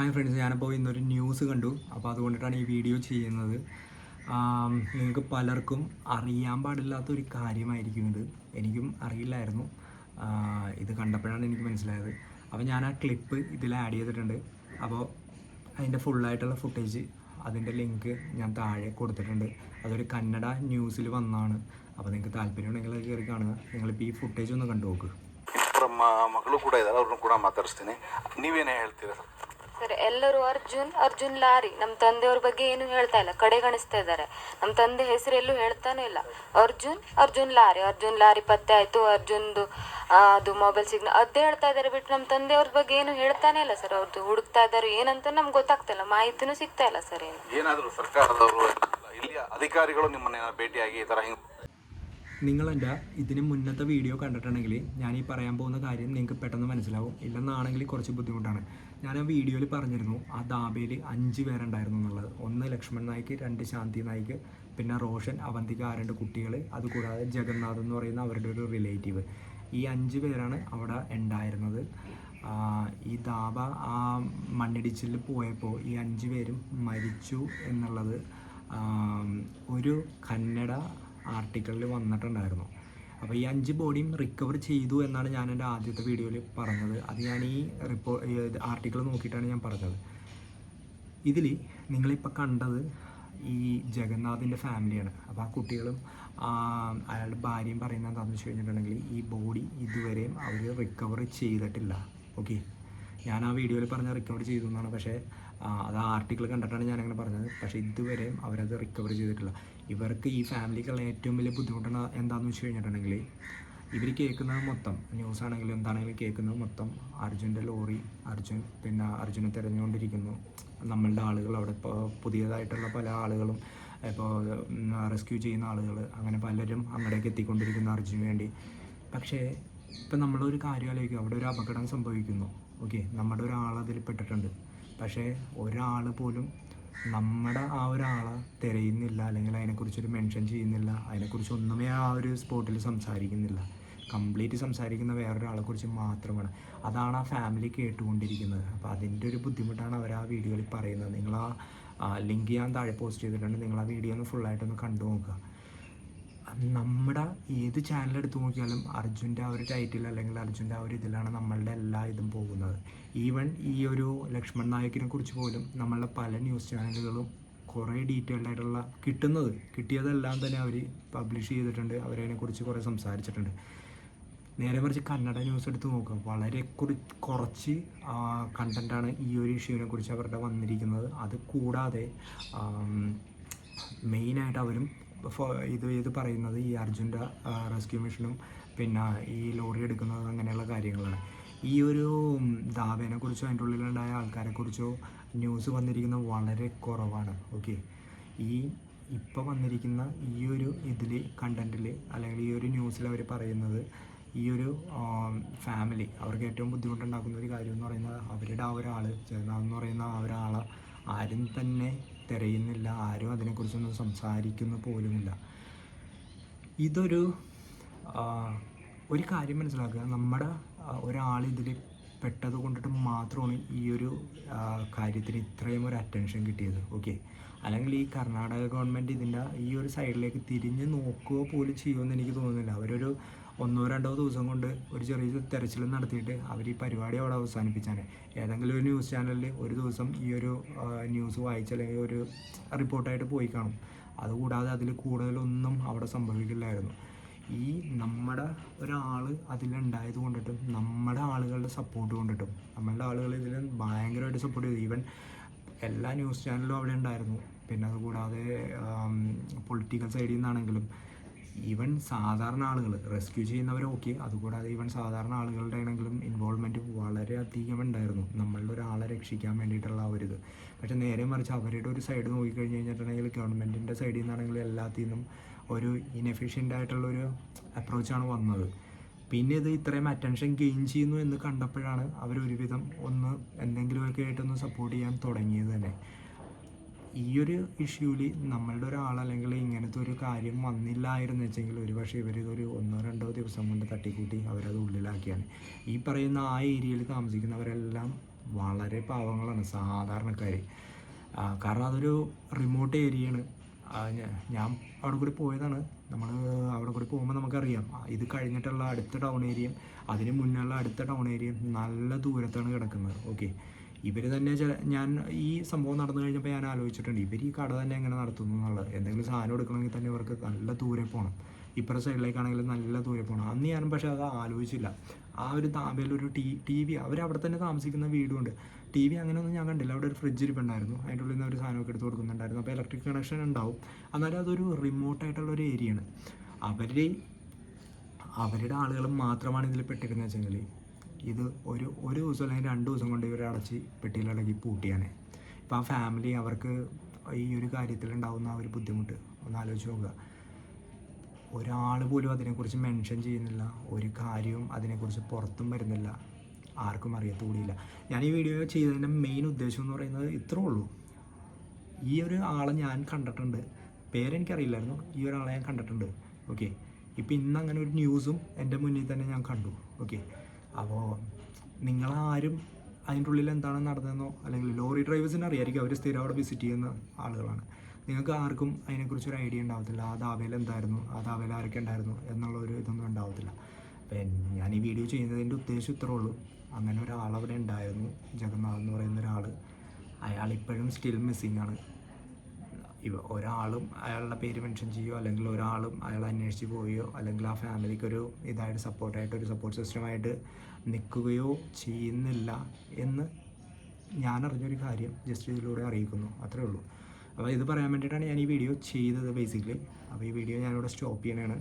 Hi friends ഞാനിപ്പോൾ ഇന്നൊരു news കണ്ടു. അപ്പോൾ അതുകൊണ്ടിട്ടാണ് ഈ വീഡിയോ ചെയ്യുന്നത്. നിങ്ങൾക്ക് പലർക്കും അറിയാൻ പാടില്ലാത്ത ഒരു കാര്യമായിരിക്കും ഇത് എനിക്കും അറിയില്ലായിരുന്നു. ഇത് കണ്ടപ്പോഴാണ് എനിക്ക് മനസ്സിലായത്. അപ്പോൾ ഞാൻ ആ ക്ലിപ്പ് ഇതിൽ ആഡ് ചെയ്തിട്ടുണ്ട്. അപ്പോൾ അതിന്റെ ഫുള്ളായിട്ടുള്ള ഫുട്ടേജ് അതിന്റെ ലിങ്ക് ഞാൻ താഴെ കൊടുത്തിട്ടുണ്ട്. അതൊരു കന്നഡ ന്യൂസിൽ വന്നാണ്. അപ്പോൾ നിങ്ങൾക്ക് താല്പര്യമുണ്ടെങ്കിൽ അത് കയറി കാണുക. നിങ്ങളിപ്പോൾ ഈ ഫുട്ടേജ് ഒന്ന് കണ്ടു നോക്ക്. ಮಗಳು ಕೂಡ ಇದ್ದಾರೆ ಅವ್ರನ್ನ ಕೂಡ ಮಾತಾಡಿಸ್ತೀನಿ ಸರ್ ಎಲ್ಲರೂ ಅರ್ಜುನ್ ಅರ್ಜುನ್ ಲಾರಿ ನಮ್ಮ ತಂದೆಯವ್ರ ಬಗ್ಗೆ ಏನು ಹೇಳ್ತಾ ಇಲ್ಲ, ಕಡೆಗಣಿಸ್ತಾ ಇದ್ದಾರೆ. ನಮ್ಮ ತಂದೆ ಹೆಸರು ಎಲ್ಲೂ ಹೇಳ್ತಾನೆ ಇಲ್ಲ. ಅರ್ಜುನ್ ಅರ್ಜುನ್ ಲಾರಿ ಅರ್ಜುನ್ ಲಾರಿ ಪತ್ತೆ ಆಯ್ತು, ಅರ್ಜುನ್ದು ಅದು ಮೊಬೈಲ್ ಸಿಗ್ನಲ್ ಅದೇ ಹೇಳ್ತಾ ಇದ್ದಾರೆ ಬಿಟ್ಟು ನಮ್ಮ ತಂದೆಯವ್ರ ಬಗ್ಗೆ ಏನು ಹೇಳ್ತಾನೆ ಇಲ್ಲ ಸರ್. ಅವ್ರದ್ದು ಹುಡುಕ್ತಾ ಇದ್ದಾರೆ, ಏನಂತ ನಮ್ಗೆ ಗೊತ್ತಾಗ್ತಿಲ್ಲ ಮಾಹಿತಿನೂ ಸಿಗ್ತಾ ಇಲ್ಲ ಸರ್ ಏನು. ಏನಾದರೂ ಸರ್ಕಾರದವರು ಇಲ್ಲಿಯ ಅಧಿಕಾರಿಗಳು ನಿಮ್ಮನ್ನ ಭೇಟಿಯಾಗಿ ಈ ಥರ ಹಿಂಗೆ നിങ്ങളെന്റെ ഇതിന് മുന്നത്തെ വീഡിയോ കണ്ടിട്ടുണ്ടെങ്കിൽ ഞാൻ ഈ പറയാൻ പോകുന്ന കാര്യം നിങ്ങൾക്ക് പെട്ടെന്ന് മനസ്സിലാവും. ഇല്ലെന്നാണെങ്കിൽ കുറച്ച് ബുദ്ധിമുട്ടാണ്. ഞാൻ ആ വീഡിയോയിൽ പറഞ്ഞിരുന്നു ആ ദാബയിൽ അഞ്ച് പേരുണ്ടായിരുന്നു എന്നുള്ളത്. ഒന്ന് ലക്ഷ്മൺ നായിക്ക് രണ്ട് ശാന്തി നായിക്ക് പിന്നെ റോഷൻ അവന്തിക ആ രണ്ട് കുട്ടികൾ അതുകൂടാതെ ജഗന്നാഥ് എന്ന് പറയുന്ന അവരുടെ ഒരു റിലേറ്റീവ് ഈ അഞ്ച് പേരാണ് അവിടെ ഉണ്ടായിരുന്നത്. ഈ ദാബ ആ മണ്ണിടിച്ചിൽ പോയപ്പോൾ ഈ അഞ്ച് പേരും മരിച്ചു എന്നുള്ളത് ഒരു കന്നഡ ആർട്ടിക്കിളിൽ വന്നിട്ടുണ്ടായിരുന്നു. അപ്പോൾ ഈ അഞ്ച് ബോഡിയും റിക്കവർ ചെയ്തു എന്നാണ് ഞാൻ എന്റെ ആദ്യത്തെ വീഡിയോയിൽ പറഞ്ഞത്. അത് ഞാൻ ഈ റിപ്പോ ആർട്ടിക്കിൾ നോക്കിയിട്ടാണ് ഞാൻ പറഞ്ഞത്. ഇതിൽ നിങ്ങളിപ്പോൾ കണ്ടത് ഈ ജഗന്നാഥിന്റെ ഫാമിലിയാണ് അപ്പോൾ ആ കുട്ടികളും അയാളുടെ ഭാര്യയും പറയുന്നത് എന്താണെന്ന് വെച്ച് കഴിഞ്ഞിട്ടുണ്ടെങ്കിൽ ഈ ബോഡി ഇതുവരെയും അവർ റിക്കവർ ചെയ്തിട്ടില്ല. ഓക്കെ ഞാൻ ആ വീഡിയോയിൽ പറഞ്ഞ റിക്കവർ ചെയ്തു എന്നാണ്. പക്ഷേ അത് ആ ആർട്ടിക്കിൾ കണ്ടിട്ടാണ് ഞാനങ്ങനെ പറഞ്ഞത്. പക്ഷേ ഇതുവരെയും അവരത് റിക്കവർ ചെയ്തിട്ടില്ല. ഇവർക്ക് ഈ ഫാമിലിക്കുള്ള ഏറ്റവും വലിയ ബുദ്ധിമുട്ടാണ് എന്താണെന്ന് വെച്ച് കഴിഞ്ഞിട്ടുണ്ടെങ്കിൽ ഇവർ കേൾക്കുന്നത് മൊത്തം ന്യൂസ് ആണെങ്കിലും എന്താണെങ്കിലും കേൾക്കുന്നത് മൊത്തം അർജുന്റെ ലോറി അർജുൻ പിന്നെ അർജുനെ തിരഞ്ഞുകൊണ്ടിരിക്കുന്നു. നമ്മളുടെ ആളുകൾ അവിടെ ഇപ്പോൾ പുതിയതായിട്ടുള്ള പല ആളുകളും ഇപ്പോൾ റെസ്ക്യൂ ചെയ്യുന്ന ആളുകൾ അങ്ങനെ പലരും അങ്ങടേക്ക് എത്തിക്കൊണ്ടിരിക്കുന്ന അർജുന് വേണ്ടി. പക്ഷേ ഇപ്പം നമ്മളൊരു കാര്യം ആലോചിക്കുക. അവിടെ ഒരു അപകടം സംഭവിക്കുന്നു. ഓക്കെ നമ്മുടെ ഒരാൾ അതിൽ പെട്ടിട്ടുണ്ട്. പക്ഷേ ഒരാൾ പോലും നമ്മുടെ ആ ഒരാളെ തിരയുന്നില്ല അല്ലെങ്കിൽ അതിനെക്കുറിച്ചൊരു മെൻഷൻ ചെയ്യുന്നില്ല അതിനെക്കുറിച്ച് ഒന്നുമേ ആ ഒരു സ്പോട്ടിൽ സംസാരിക്കുന്നില്ല. കംപ്ലീറ്റ് സംസാരിക്കുന്ന വേറൊരാളെ കുറിച്ച് മാത്രമാണ് അതാണ് ആ ഫാമിലി കേട്ടുകൊണ്ടിരിക്കുന്നത്. അപ്പോൾ അതിന്റെ ഒരു ബുദ്ധിമുട്ടാണ് അവർ ആ വീഡിയോയിൽ പറയുന്നത്. നിങ്ങൾ ആ ലിങ്ക് ഞാൻ താഴെ പോസ്റ്റ് ചെയ്തിട്ടുണ്ട്. നിങ്ങൾ ആ വീഡിയോ ഒന്ന് ഫുള്ളായിട്ടൊന്ന് കണ്ടു നോക്കുക. നമ്മുടെ ഏത് ചാനൽ എടുത്ത് നോക്കിയാലും അർജുന്റെ ആ ഒരു ടൈറ്റിൽ അല്ലെങ്കിൽ അർജുന്റെ ആ ഒരു ഇതിലാണ് നമ്മളുടെ എല്ലാ ഇതും പോകുന്നത്. ഈവൻ ഈ ഒരു ലക്ഷ്മൺ നായകിനെ കുറിച്ച് പോലും നമ്മളുടെ പല ന്യൂസ് ചാനലുകളും കുറേ ഡീറ്റെയിൽഡ് ആയിട്ടുള്ള കിട്ടുന്നത് കിട്ടിയതെല്ലാം തന്നെ അവർ പബ്ലിഷ് ചെയ്തിട്ടുണ്ട് അവരതിനെക്കുറിച്ച് കുറേ സംസാരിച്ചിട്ടുണ്ട്. നേരെ മറിച്ച് കന്നഡ ന്യൂസ് എടുത്ത് നോക്കുക വളരെ കുറി കുറച്ച് കണ്ടന്റാണ് ഈ ഒരു ഇഷ്യൂവിനെ കുറിച്ച് അവരുടെ വന്നിരിക്കുന്നത്. അത് കൂടാതെ മെയിനായിട്ട് അവരും ഇത് ഇത് പറയുന്നത് ഈ അർജുന്റെ റെസ്ക്യൂ മിഷനും പിന്നെ ഈ ലോറി എടുക്കുന്നത് അങ്ങനെയുള്ള കാര്യങ്ങളാണ്. ഈ ഒരു ദാവേനെ കുറിച്ചോ അതിന്റെ ഉള്ളിലുണ്ടായ ആൾക്കാരെക്കുറിച്ചോ ന്യൂസ് വന്നിരിക്കുന്നത് വളരെ കുറവാണ് ഓക്കെ? ഈ ഇപ്പോൾ വന്നിരിക്കുന്ന ഈ ഒരു ഇതിൽ കണ്ടന്റിൽ അല്ലെങ്കിൽ ഈ ഒരു ന്യൂസിൽ അവർ പറയുന്നത് ഈ ഒരു ഫാമിലി അവർക്ക് ഏറ്റവും ബുദ്ധിമുട്ടുണ്ടാക്കുന്ന ഒരു കാര്യം എന്ന് പറയുന്നത് അവരുടെ ആ ഒരാൾ എന്ന് പറയുന്ന ആ ഒരാളെ ആരും തന്നെ തിരയുന്നില്ല ആരും അതിനെക്കുറിച്ചൊന്നും സംസാരിക്കുന്ന പോലുമില്ല. ഇതൊരു ഒരു കാര്യം മനസ്സിലാക്കുക. നമ്മുടെ ഒരാൾ ഇതിൽ പെട്ടത് കൊണ്ടിട്ട് മാത്രമാണ് ഈ ഒരു കാര്യത്തിന് ഇത്രയും ഒരു അറ്റൻഷൻ കിട്ടിയത്. ഓക്കെ അല്ലെങ്കിൽ ഈ കർണാടക ഗവൺമെന്റ് ഇതിന്റെ ഈ ഒരു സൈഡിലേക്ക് തിരിഞ്ഞ് നോക്കുക പോലും ചെയ്യുമെന്ന് എനിക്ക് തോന്നുന്നില്ല. അവരൊരു ഒന്നോ രണ്ടോ ദിവസം കൊണ്ട് ഒരു ചെറിയ തെരച്ചിൽ നടത്തിയിട്ട് അവർ ഈ പരിപാടി അവിടെ അവസാനിപ്പിച്ചാണ്. ഏതെങ്കിലും ഒരു ന്യൂസ് ചാനലിൽ ഒരു ദിവസം ഈ ഒരു ന്യൂസ് വായിച്ച് അല്ലെങ്കിൽ ഒരു റിപ്പോർട്ടായിട്ട് പോയി കാണും. അതുകൂടാതെ അതിൽ കൂടുതലൊന്നും അവിടെ സംഭവിക്കില്ലായിരുന്നു. ഈ നമ്മുടെ ഒരാൾ അതിലുണ്ടായത് കൊണ്ടിട്ടും നമ്മുടെ ആളുകളുടെ സപ്പോർട്ട് കൊണ്ടിട്ടും നമ്മളുടെ ആളുകൾ ഇതിൽ ഭയങ്കരമായിട്ട് സപ്പോർട്ട് ചെയ്തു. ഈവൻ എല്ലാ ന്യൂസ് ചാനലും അവിടെ ഉണ്ടായിരുന്നു. പിന്നെ അതുകൂടാതെ പൊളിറ്റിക്കൽ സൈഡിൽ നിന്നാണെങ്കിലും ഈവൻ സാധാരണ ആളുകൾ റെസ്ക്യൂ ചെയ്യുന്നവർ ഓക്കെ അതുകൂടാതെ ഈവൻ സാധാരണ ആളുകളുടെ ആണെങ്കിലും ഇൻവോൾവ്മെന്റ് വളരെയധികം ഉണ്ടായിരുന്നു. നമ്മളുടെ ഒരാളെ രക്ഷിക്കാൻ വേണ്ടിയിട്ടുള്ള ആ ഒരു ഇത്. പക്ഷേ നേരെ മറിച്ച് അവരുടെ ഒരു സൈഡ് നോക്കിക്കഴിഞ്ഞ് കഴിഞ്ഞിട്ടുണ്ടെങ്കിൽ ഗവൺമെന്റിന്റെ സൈഡിൽ നിന്നാണെങ്കിലും എല്ലാത്തിൽ നിന്നും ഒരു ഇനെഫിഷ്യന്റ് ആയിട്ടുള്ളൊരു അപ്രോച്ചാണ് വന്നത്. പിന്നെ ഇത് ഇത്രയും അറ്റൻഷൻ ഗെയിൻ ചെയ്യുന്നു എന്ന് കണ്ടപ്പോഴാണ് അവർ ഒരുവിധം ഒന്ന് എന്തെങ്കിലുമൊക്കെ ആയിട്ടൊന്ന് സപ്പോർട്ട് ചെയ്യാൻ തുടങ്ങിയത് തന്നെ. ഈ ഒരു ഇഷ്യൂവിൽ നമ്മളുടെ ഒരാൾ അല്ലെങ്കിൽ ഇങ്ങനത്തെ ഒരു കാര്യം വന്നില്ലായിരുന്നു വെച്ചെങ്കിൽ ഒരു പക്ഷേ ഇവരിതൊരു ഒന്നോ രണ്ടോ ദിവസം കൊണ്ട് തട്ടിക്കൂട്ടി അവരത് ഉള്ളിലാക്കിയാണ്. ഈ പറയുന്ന ആ ഏരിയയിൽ താമസിക്കുന്നവരെല്ലാം വളരെ പാവങ്ങളാണ് സാധാരണക്കാർ കാരണം അതൊരു റിമോട്ട് ഏരിയയാണ്. ഞാൻ അവിടെ കൂടി പോയതാണ്. നമ്മൾ അവിടെ കൂടി പോകുമ്പോൾ നമുക്കറിയാം ഇത് കഴിഞ്ഞിട്ടുള്ള അടുത്ത ടൗൺ ഏരിയയും അതിന് മുന്നുള്ള അടുത്ത ടൗൺ ഏരിയയും നല്ല ദൂരത്താണ് കിടക്കുന്നത്. ഓക്കെ ഇവർ തന്നെ ചില ഞാൻ ഈ സംഭവം നടന്നു കഴിഞ്ഞപ്പോൾ ഞാൻ ആലോചിച്ചിട്ടുണ്ട് ഇവർ ഈ കട തന്നെ എങ്ങനെ നടത്തുന്നു എന്നുള്ളത്. എന്തെങ്കിലും സാധനം എടുക്കണമെങ്കിൽ തന്നെ ഇവർക്ക് നല്ല ദൂരെ പോകണം ഇപ്പുറ സൈഡിലേക്കാണെങ്കിലും നല്ല ദൂരെ പോകണം അന്ന് ഞാൻ പക്ഷേ അത് ആലോചിച്ചില്ല. ആ ഒരു താമ്പയിലൊരു ടി ടി വി അവർ അവിടെ തന്നെ താമസിക്കുന്ന വീടുണ്ട്. ടി വി അങ്ങനെയൊന്നും ഞാൻ കണ്ടില്ല. അവിടെ ഒരു ഫ്രിഡ്ജ് ഇരിപ്പുണ്ടായിരുന്നു. അതിന്റെ ഉള്ളിൽ നിന്ന് ഒരു സാധനമൊക്കെ എടുത്ത് കൊടുക്കുന്നുണ്ടായിരുന്നു. അപ്പോൾ ഇലക്ട്രിക് കണക്ഷൻ ഉണ്ടാവും. എന്നാലും അതൊരു റിമോട്ടായിട്ടുള്ള ഒരു ഏരിയയാണ് അവരുടെ അവരുടെ ആളുകൾ മാത്രമാണ് ഇതിൽ പെട്ടിരുന്നത് വെച്ചെങ്കിൽ ഇത് ഒരു ഒരു ദിവസം അല്ലെങ്കിൽ രണ്ട് ദിവസം കൊണ്ട് ഇവരെ അടച്ച് പെട്ടിയിലടക്കി പൂട്ടിയാണ്. ഇപ്പം ആ ഫാമിലി അവർക്ക് ഈ ഒരു ആ ഒരു ബുദ്ധിമുട്ട് ഒന്ന് ആലോചിച്ച് നോക്കുക. ഒരാൾ പോലും അതിനെക്കുറിച്ച് മെൻഷൻ ചെയ്യുന്നില്ല. ഒരു കാര്യവും അതിനെക്കുറിച്ച് പുറത്തും വരുന്നില്ല. ആർക്കും അറിയത്തുകൂടിയില്ല. ഞാൻ ഈ വീഡിയോ ചെയ്തതിന്റെ മെയിൻ ഉദ്ദേശം എന്ന് പറയുന്നത് ഇത്രേ ഉള്ളൂ. ഈ ഒരു ആളെ ഞാൻ കണ്ടിട്ടുണ്ട്. പേരെനിക്കറിയില്ലായിരുന്നു. ഈ ഒരാളെ ഞാൻ കണ്ടിട്ടുണ്ട്. ഓക്കെ ഇപ്പം ഇന്ന് അങ്ങനെ ഒരു ന്യൂസും എന്റെ മുന്നിൽ തന്നെ ഞാൻ കണ്ടു. ഓക്കെ അപ്പോൾ നിങ്ങളാരും അതിന്റെ ഉള്ളിൽ എന്താണ് നടന്നതെന്നോ അല്ലെങ്കിൽ ലോറി ഡ്രൈവേഴ്സിന് അറിയായിരിക്കും അവർ സ്ഥിരം അവിടെ വിസിറ്റ് ചെയ്യുന്ന ആളുകളാണ്. നിങ്ങൾക്ക് ആർക്കും അതിനെക്കുറിച്ച് ഒരു ഐഡിയ ഉണ്ടാവത്തില്ല. ആ ദാവയിൽ എന്തായിരുന്നു? ആ ദാവയിൽ ആരൊക്കെ ഉണ്ടായിരുന്നു? എന്നുള്ള ഒരു ഇതൊന്നും ഉണ്ടാവത്തില്ല. അപ്പം ഞാൻ ഈ വീഡിയോ ചെയ്യുന്നതിന്റെ ഉദ്ദേശം ഇത്രേ ഉള്ളൂ. അങ്ങനെ ഒരാൾ അവിടെ ഉണ്ടായിരുന്നു. ജഗന്നാഥ് എന്ന് പറയുന്ന ഒരാൾ അയാൾ ഇപ്പോഴും സ്റ്റിൽ മിസ്സിങ് ആണ്. ഇവ ഒരാളും അയാളുടെ പേര് മെൻഷൻ ചെയ്യുകയോ അല്ലെങ്കിൽ ഒരാളും അയാൾ അന്വേഷിച്ച് പോവുകയോ അല്ലെങ്കിൽ ആ ഫാമിലിക്ക് ഒരു ഇതായിട്ട് സപ്പോർട്ടായിട്ട് ഒരു സപ്പോർട്ട് സിസ്റ്റമായിട്ട് നിൽക്കുകയോ ചെയ്യുന്നില്ല എന്ന് ഞാൻ അറിഞ്ഞൊരു കാര്യം ജസ്റ്റ് ഇതിലൂടെ അറിയിക്കുന്നു. അത്രേ ഉള്ളൂ. അപ്പോൾ ഇത് പറയാൻ വേണ്ടിയിട്ടാണ് ഞാൻ ഈ വീഡിയോ ചെയ്തത് ബേസിക്കലി അപ്പോൾ ഈ വീഡിയോ ഞാനിവിടെ സ്റ്റോപ്പ് ചെയ്യണതാണ്